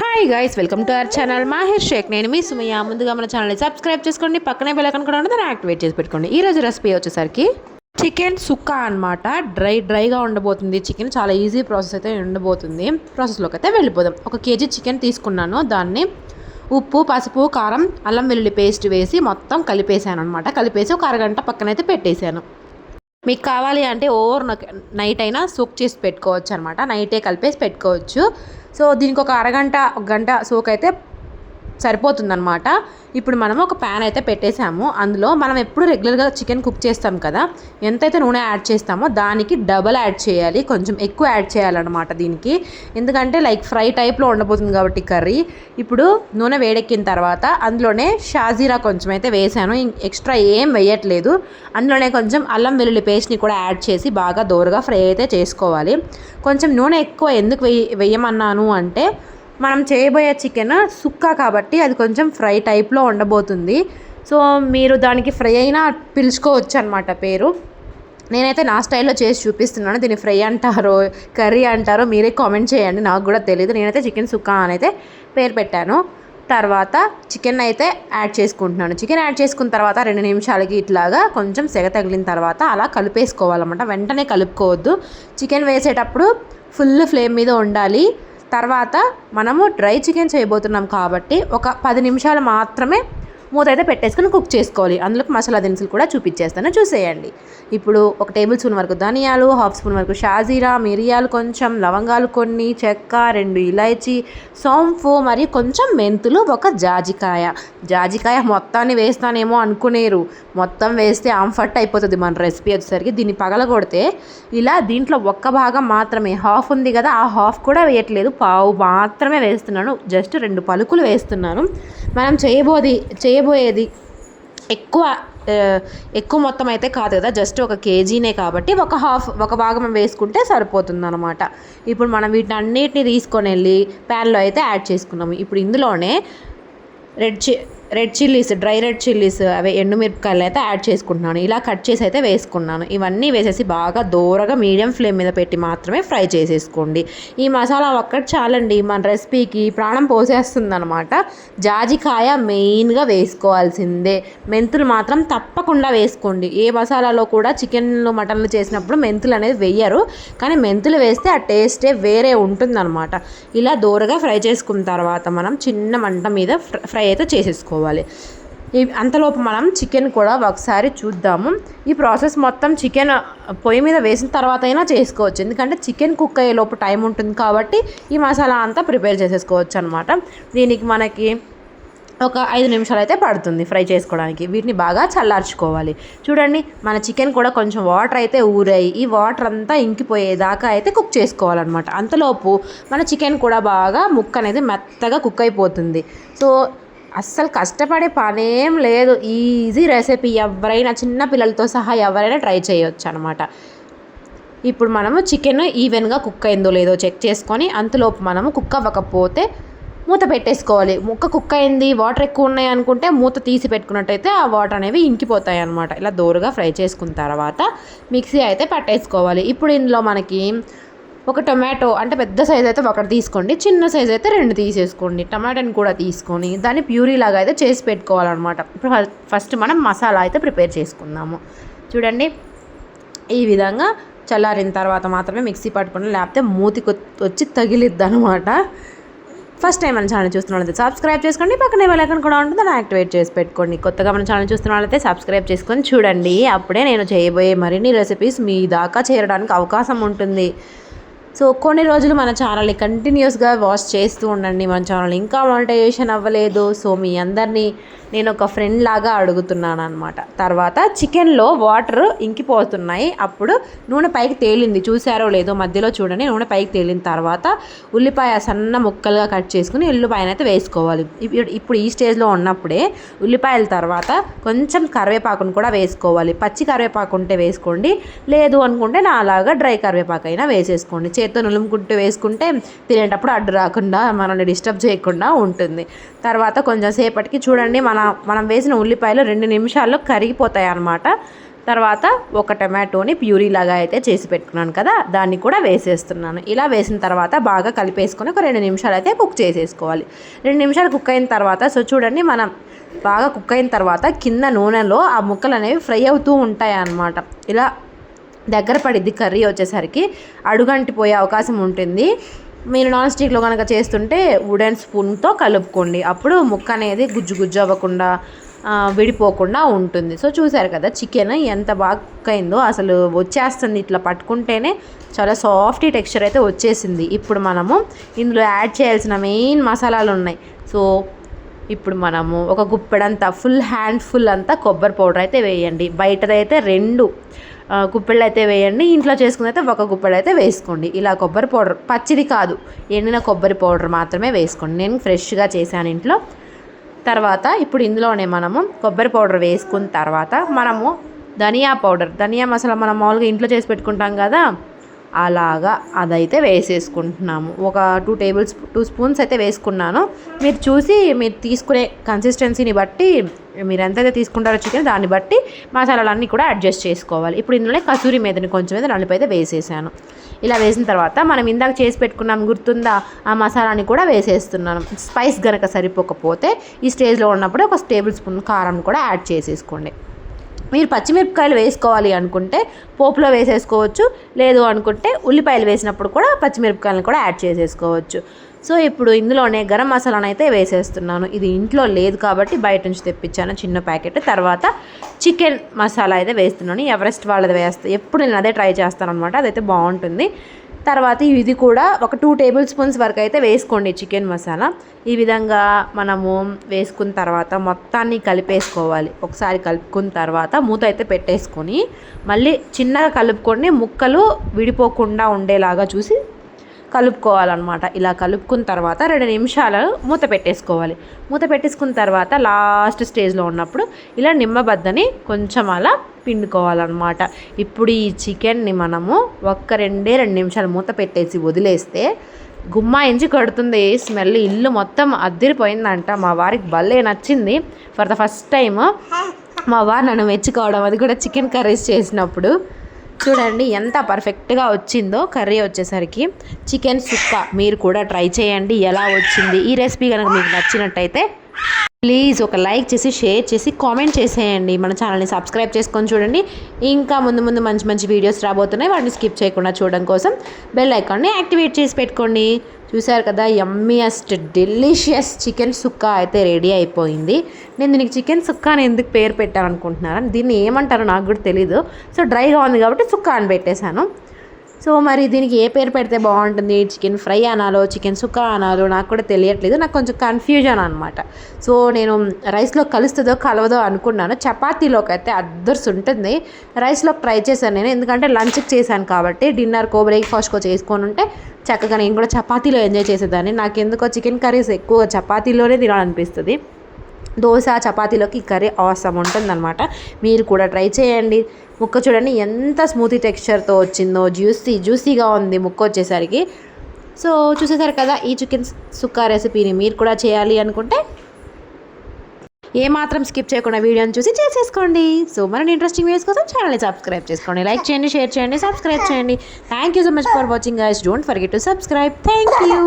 Hi guys welcome to our channel Mahesh Shaik నేను మీ Sumayya. ముందుగా మన ఛానల్ని సబ్స్క్రైబ్ చేసుకోండి. పక్కనే బెలకన్ కూడా ఉంటుంది దాన్ని యాక్టివేట్ చేసి పెట్టుకోండి. ఈ రోజు రెసిపీ వచ్చేసరికి చికెన్ సుక్కా అన్నమాట. డ్రై డ్రైగా ఉండబోతుంది. చికెన్ చాలా ఈజీ ప్రాసెస్ అయితే ఉండబోతుంది. ప్రాసెస్లోకి అయితే వెళ్ళిపోదాం. ఒక కేజీ చికెన్ తీసుకున్నాను. దాన్ని ఉప్పు పసుపు కారం అల్లం వెల్లుల్లి పేస్ట్ వేసి మొత్తం కలిపేసాను అనమాట కలిపేసి ఒక అరగంట పక్కనైతే పెట్టేశాను. మీకు కావాలి అంటే ఓవర్ నైట్ అయినా సోక్ చేసి పెట్టుకోవచ్చు అనమాట నైటే కలిపేసి పెట్టుకోవచ్చు. సో దీనికి ఒక అరగంట ఒక గంట సోక్ అయితే సరిపోతుందన్నమాట. ఇప్పుడు మనం ఒక ప్యాన్ అయితే పెట్టేసాము అందులో మనం ఎప్పుడు రెగ్యులర్గా చికెన్ కుక్ చేస్తాం కదా ఎంతైతే నూనె యాడ్ చేస్తామో దానికి డబల్ యాడ్ చేయాలి. కొంచెం ఎక్కువ యాడ్ చేయాలన్నమాట దీనికి. ఎందుకంటే లైక్ ఫ్రై టైప్లో ఉండబోతుంది కాబట్టి కర్రీ. ఇప్పుడు నూనె వేడెక్కిన తర్వాత అందులోనే షాజీరా కొంచెం అయితే వేసాను ఎక్స్ట్రా ఏం వేయట్లేదు. అందులోనే కొంచెం అల్లం వెల్లుల్లి పేస్ట్ని కూడా యాడ్ చేసి బాగా దోరగా ఫ్రై అయితే చేసుకోవాలి. కొంచెం నూనె ఎక్కువ ఎందుకు వెయ్యి వేయమన్నాను అంటే మనం చేయబోయే చికెన్ సుక్క కాబట్టి అది కొంచెం ఫ్రై టైప్లో ఉండబోతుంది. సో మీరు దానికి ఫ్రై అయినా పిలుచుకోవచ్చు అనమాట పేరు. నేనైతే నా స్టైల్లో చేసి చూపిస్తున్నాను. దీన్ని ఫ్రై అంటారో కర్రీ అంటారో మీరే కామెంట్ చేయండి. నాకు కూడా తెలియదు నేనైతే చికెన్ సుక్క అని అయితే పేరు పెట్టాను. తర్వాత చికెన్ అయితే యాడ్ చేసుకుంటున్నాను. చికెన్ యాడ్ చేసుకున్న తర్వాత రెండు నిమిషాలకి ఇట్లాగా కొంచెం సెగ తగిలిన తర్వాత అలా కలిపేసుకోవాలన్నమాట. వెంటనే కలుపుకోవద్దు. చికెన్ వేసేటప్పుడు ఫుల్ ఫ్లేమ్ మీద ఉండాలి. తర్వాత మనము డ్రై చికెన్ చేయబోతున్నాం కాబట్టి ఒక పది నిమిషాలు మాత్రమే మూత అయితే పెట్టేసుకుని కుక్ చేసుకోవాలి. అందులోకి మసాలా దినుసులు కూడా చూపించేస్తాను. చూసేయండి. ఇప్పుడు ఒక టేబుల్ స్పూన్ వరకు ధనియాలు హాఫ్ స్పూన్ వరకు షాజీరా మిరియాలు కొంచెం లవంగాలు కొన్ని చెక్క రెండు ఇలాచి సోంపు మరియు కొంచెం మెంతులు ఒక జాజికాయ. జాజికాయ మొత్తాన్ని వేస్తానేమో అనుకునేరు. మొత్తం వేస్తే అంఫర్ట్ అయిపోతుంది మన రెసిపీ వచ్చేసరికి. దీన్ని పగలగొడితే ఇలా దీంట్లో ఒక్క భాగం మాత్రమే హాఫ్ ఉంది కదా ఆ హాఫ్ కూడా వేయట్లేదు. పావు మాత్రమే వేస్తున్నాను. జస్ట్ రెండు పలుకులు వేస్తున్నాను. మనం చేయబోది చేయ చేయబోయేది ఎక్కువ ఎక్కువ మొత్తం అయితే కాదు కదా జస్ట్ ఒక కేజీనే కాబట్టి ఒక హాఫ్ ఒక భాగం వేసుకుంటే సరిపోతుంది అనమాట ఇప్పుడు మనం వీటిని అన్నిటిని తీసుకొని వెళ్ళి ప్యాన్లో అయితే యాడ్ చేసుకున్నాము. ఇప్పుడు ఇందులోనే రెడ్ చి red chillies dry red chillies అవి ఎండుమిరపకాయలు అయితే యాడ్ చేసుకుంటున్నాను. ఇలా కట్ చేసి అయితే వేసుకున్నాను. ఇవన్నీ వేసేసి బాగా దూరగా మీడియం ఫ్లేమ్ మీద పెట్టి మాత్రమే ఫ్రై చేసేసుకోండి. ఈ మసాలా ఒక్కటి చాలండి. మన రెసిపీకి ప్రాణం పోసేస్తుంది అనమాట జాజికాయ మెయిన్గా వేసుకోవాల్సిందే. మెంతులు మాత్రం తప్పకుండా వేసుకోండి. ఏ మసాలాలో కూడా చికెన్లు మటన్లు చేసినప్పుడు మెంతులు అనేది వేయరు. కానీ మెంతులు వేస్తే ఆ టేస్టే వేరే ఉంటుందన్నమాట. ఇలా దూరగా ఫ్రై చేసుకున్న తర్వాత మనం చిన్న మంట మీద ఫ్రై అయితే చేసేసుకోవాలి. చేసుకోవాలి. అంతలోపు మనం చికెన్ కూడా ఒకసారి చూద్దాము. ఈ ప్రాసెస్ మొత్తం చికెన్ పొయ్యి మీద వేసిన తర్వాత అయినా చేసుకోవచ్చు. ఎందుకంటే చికెన్ కుక్ అయ్యే లోపు టైం ఉంటుంది కాబట్టి ఈ మసాలా అంతా ప్రిపేర్ చేసేసుకోవచ్చు అనమాట దీనికి మనకి ఒక ఐదు నిమిషాలు అయితే పడుతుంది ఫ్రై చేసుకోవడానికి. వీటిని బాగా చల్లార్చుకోవాలి. చూడండి మన చికెన్ కూడా కొంచెం వాటర్ అయితే ఊరాయి. ఈ వాటర్ అంతా ఇంకిపోయేదాకా అయితే కుక్ చేసుకోవాలన్నమాట. అంతలోపు మన చికెన్ కూడా బాగా ముక్క అనేది మెత్తగా కుక్ అయిపోతుంది. సో అస్సలు కష్టపడే పనేం లేదు. ఈజీ రెసిపీ ఎవరైనా చిన్న పిల్లలతో సహా ఎవరైనా ట్రై చేయొచ్చు అనమాట ఇప్పుడు మనము చికెన్ ఈవెన్గా కుక్ అయిందో లేదో చెక్ చేసుకొని అంతలోపు మనము కుక్ అవ్వకపోతే మూత పెట్టేసుకోవాలి. ముక్క కుక్ అయింది వాటర్ ఎక్కువ ఉన్నాయి అనుకుంటే మూత తీసి పెట్టుకున్నట్టయితే ఆ వాటర్ అనేవి ఇంకిపోతాయి అనమాట ఇలా దోరగా ఫ్రై చేసుకున్న తర్వాత మిక్సీ అయితే పట్టేసుకోవాలి. ఇప్పుడు ఇందులో మనకి ఒక టొమాటో అంటే పెద్ద సైజ్ అయితే ఒకటి తీసుకోండి చిన్న సైజ్ అయితే రెండు తీసేసుకోండి. టమాటాని కూడా తీసుకొని దాన్ని ప్యూరీ లాగా అయితే చేసి పెట్టుకోవాలన్నమాట. ఇప్పుడు ఫస్ట్ మనం మసాలా అయితే ప్రిపేర్ చేసుకుందాము. చూడండి ఈ విధంగా చల్లారిన తర్వాత మాత్రమే మిక్సీ పట్టుకుని లేకపోతే మూతికి వచ్చి తగిలిద్ది అనమాట ఫస్ట్ టైం మన ఛానల్ చూస్తున్న వాళ్ళైతే సబ్స్క్రైబ్ చేసుకోండి. పక్కనే వెళ్ళకని కూడా ఉంటుంది. దాన్ని యాక్టివేట్ చేసి పెట్టుకోండి. కొత్తగా మన ఛానల్ చూస్తున్న వాళ్ళైతే సబ్స్క్రైబ్ చేసుకొని చూడండి. అప్పుడే నేను చేయబోయే మరిన్ని రెసిపీస్ మీ దాకా చేరడానికి అవకాశం ఉంటుంది. సో కొన్ని రోజులు మన ఛానల్ని కంటిన్యూస్గా వాచ్ చేస్తూ ఉండండి. మన ఛానల్ ఇంకా మానిటైజేషన్ అవ్వలేదు. సో మీ అందరినీ నేను ఒక ఫ్రెండ్ లాగా అడుగుతున్నాను అనమాట తర్వాత చికెన్లో వాటర్ ఇంకిపోతున్నాయి. అప్పుడు నూనె పైకి తేలింది. చూసారో లేదో మధ్యలో చూడండి. నూనె పైకి తేలిన తర్వాత ఉల్లిపాయ సన్న ముక్కలుగా కట్ చేసుకుని ఉల్లిపాయన అయితే వేసుకోవాలి ఇప్పుడు ఈ స్టేజ్లో ఉన్నప్పుడే ఉల్లిపాయల తర్వాత కొంచెం కరివేపాకును కూడా వేసుకోవాలి. పచ్చి కరివేపాకు ఉంటే వేసుకోండి. లేదు అనుకుంటే నా అలాగా డ్రై కరివేపాకు అయినా వేసేసుకోండి చేత్తో నులుముకుంటూ వేసుకుంటే తినేటప్పుడు అడ్డు రాకుండా మనల్ని డిస్టర్బ్ చేయకుండా ఉంటుంది. తర్వాత కొంచెం సేపటికి చూడండి మన మనం వేసిన ఉల్లిపాయలు రెండు నిమిషాల్లో కరిగిపోతాయి అన్నమాట. తర్వాత ఒక టమాటోని ప్యూరీలాగా అయితే చేసి పెట్టుకున్నాను కదా దాన్ని కూడా వేసేస్తున్నాను. ఇలా వేసిన తర్వాత బాగా కలిపేసుకొని ఒక రెండు నిమిషాలు అయితే కుక్ చేసేసుకోవాలి. రెండు నిమిషాలు కుక్ అయిన తర్వాత సో చూడండి మనం బాగా కుక్ అయిన తర్వాత కింద నూనెలో ఆ ముక్కలు అనేవి ఫ్రై అవుతూ ఉంటాయి అన్నమాట ఇలా దగ్గర పడిద్ది కర్రీ వచ్చేసరికి అడుగంటిపోయే అవకాశం ఉంటుంది. మీరు నాన్ స్టిక్లో కనుక చేస్తుంటే వుడెన్ స్పూన్తో కలుపుకోండి. అప్పుడు ముక్క అనేది గుజ్జు గుజ్జు అవ్వకుండా విడిపోకుండా ఉంటుంది. సో చూసారు కదా చికెన్ ఎంత బాగా అయిందో అసలు వచ్చేస్తుంది ఇట్లా పట్టుకుంటేనే చాలా సాఫ్ట్ టెక్స్చర్ అయితే వచ్చేసింది. ఇప్పుడు మనము ఇందులో యాడ్ చేయాల్సిన మెయిన్ మసాలాలు ఉన్నాయి. సో ఇప్పుడు మనము ఒక గుప్పెడంతా ఫుల్ హ్యాండ్ ఫుల్ అంతా కొబ్బరి పౌడర్ అయితే వేయండి. బయటదైతే రెండు గుప్పెళ్ళు అయితే వేయండి. ఇంట్లో చేసుకుని అయితే ఒక గుప్పెడు అయితే వేసుకోండి. ఇలా కొబ్బరి పౌడర్ పచ్చిది కాదు. ఎండిన కొబ్బరి పౌడర్ మాత్రమే వేసుకోండి. నేను ఫ్రెష్గా చేశాను ఇంట్లో. తర్వాత ఇప్పుడు ఇందులోనే మనము కొబ్బరి పౌడర్ వేసుకున్న తర్వాత మనము ధనియా పౌడర్. ధనియా మసాలా మనం మామూలుగా ఇంట్లో చేసి పెట్టుకుంటాం కదా. అలాగా అదైతే వేసేసుకుంటున్నాము. ఒక టూ టేబుల్ స్పూ టూ స్పూన్స్ అయితే వేసుకున్నాను. మీరు చూసి మీరు తీసుకునే కన్సిస్టెన్సీని బట్టి మీరు ఎంతైతే తీసుకుంటారో చికెన్ దాన్ని బట్టి మసాలాలన్నీ కూడా అడ్జస్ట్ చేసుకోవాలి. ఇప్పుడు ఇందులోనే కసూరి మీదని కొంచెం మీద నలుపు అయితే వేసేసాను. ఇలా వేసిన తర్వాత మనం ఇందాక చేసి పెట్టుకున్నాం గుర్తుందా? ఆ మసాలాని కూడా వేసేస్తున్నాను. స్పైస్ గనక సరిపోకపోతే ఈ స్టేజ్లో ఉన్నప్పుడు ఒక టేబుల్ స్పూన్ కారం కూడా యాడ్ చేసేసుకోండి. మీరు పచ్చిమిరపకాయలు వేసుకోవాలి అనుకుంటే పోపులో వేసేసుకోవచ్చు. లేదు అనుకుంటే ఉల్లిపాయలు వేసినప్పుడు కూడా పచ్చిమిరపకాయలను కూడా యాడ్ చేసేసుకోవచ్చు. సో ఇప్పుడు ఇందులోనే గరం మసాలాను అయితే వేసేస్తున్నాను. ఇది ఇంట్లో లేదు కాబట్టి బయట నుంచి తెప్పించాను చిన్న ప్యాకెట్. తర్వాత చికెన్ మసాలా అయితే వేస్తున్నాను. ఎవరెస్ట్ వాళ్ళది వేస్తా ఎప్పుడు నేను అదే ట్రై చేస్తాను అనమాట అదైతే బాగుంటుంది. తర్వాత ఇది కూడా ఒక టూ టేబుల్ స్పూన్స్ వరకు అయితే వేసుకోండి చికెన్ మసాలా. ఈ విధంగా మనము వేసుకున్న తర్వాత మొత్తాన్ని కలిపేసుకోవాలి. ఒకసారి కలుపుకున్న తర్వాత మూత అయితే పెట్టేసుకొని మళ్ళీ చిన్నగా కలుపుకొని ముక్కలు విడిపోకుండా ఉండేలాగా చూసి కలుపుకోవాలన్నమాట. ఇలా కలుపుకున్న తర్వాత రెండు నిమిషాలు మూత పెట్టేసుకోవాలి. మూత పెట్టేసుకున్న తర్వాత లాస్ట్ స్టేజ్లో ఉన్నప్పుడు ఇలా నిమ్మబద్దని కొంచెం అలా పిండుకోవాలన్నమాట. ఇప్పుడు ఈ చికెన్ని మనము ఒక్క రెండే రెండు నిమిషాలు మూత పెట్టేసి వదిలేస్తే గుమ్మాయించి కడుతుంది. స్మెల్ ఇల్లు మొత్తం అద్దరిపోయిందంట. మా వారికి భలే నచ్చింది. ఫర్ ద ఫస్ట్ టైం మా వారు నన్ను మెచ్చుకోవడం అది కూడా చికెన్ కర్రీస్ చేసినప్పుడు. చూడండి ఎంత పర్ఫెక్ట్గా వచ్చిందో కర్రీ వచ్చేసరికి. చికెన్ సుక్క మీరు కూడా ట్రై చేయండి ఎలా వచ్చింది? ఈ రెసిపీ కనుక మీకు నచ్చినట్టయితే ప్లీజ్ ఒక లైక్ చేసి షేర్ చేసి కామెంట్ చేసేయండి. మన ఛానల్ని సబ్స్క్రైబ్ చేసుకొని చూడండి. ఇంకా ముందు ముందు మంచి మంచి వీడియోస్ రాబోతున్నాయి. వాటిని స్కిప్ చేయకుండా చూడడం కోసం బెల్ ఐకాన్ని యాక్టివేట్ చేసి పెట్టుకోండి. చూసారు కదా యమ్మీయెస్ట్ డెలిషియస్ చికెన్ సుక్క అయితే రెడీ అయిపోయింది. నేను దీనికి చికెన్ సుక్క అని ఎందుకు పేరు పెట్టాను అనుకుంటున్నాను దీన్ని ఏమంటారో నాకు కూడా తెలీదు. సో డ్రైగా ఉంది కాబట్టి సుక్క అని పెట్టేశాను. సో మరి దీనికి ఏ పేరు పెడితే బాగుంటుంది? చికెన్ ఫ్రై అనాలో చికెన్ సుక్క అనాలో నాకు కూడా తెలియట్లేదు. నాకు కొంచెం కన్ఫ్యూజన్ అనమాట సో నేను రైస్లో కలుస్తుందో కలవదో అనుకున్నాను. చపాతీలోకి అయితే అద్దర్స్ ఉంటుంది. రైస్లో ట్రై చేశాను నేను. ఎందుకంటే లంచ్కి చేశాను కాబట్టి డిన్నర్కో బ్రేక్ఫాస్ట్కో చేసుకొని ఉంటే చక్కగా నేను కూడా చపాతీలో ఎంజాయ్ చేసేదాన్ని. నాకు ఎందుకో చికెన్ కర్రీస్ ఎక్కువ చపాతీలోనే తినాలనిపిస్తుంది. దోశ చపాతీలోకి ఈ కర్రీ అవసరం ఉంటుందన్నమాట. మీరు కూడా ట్రై చేయండి. ముక్క చూడండి ఎంత స్మూతీ టెక్స్చర్తో వచ్చిందో జ్యూసీ జ్యూసీగా ఉంది ముక్క వచ్చేసరికి. సో చూసేసారు కదా ఈ చికెన్ సుక్కా రెసిపీని మీరు కూడా చేయాలి అనుకుంటే ఏ మాత్రం స్కిప్ చేయకుండా వీడియోని చూసి చేసేసుకోండి. సో మరిన్ని ఇంట్రెస్టింగ్ వీడియోస్ కోసం ఛానల్ని సబ్స్క్రైబ్ చేసుకోండి. లైక్ చేయండి షేర్ చేయండి సబ్స్క్రైబ్ చేయండి. Thank you so much for watching guys don't forget to subscribe thank you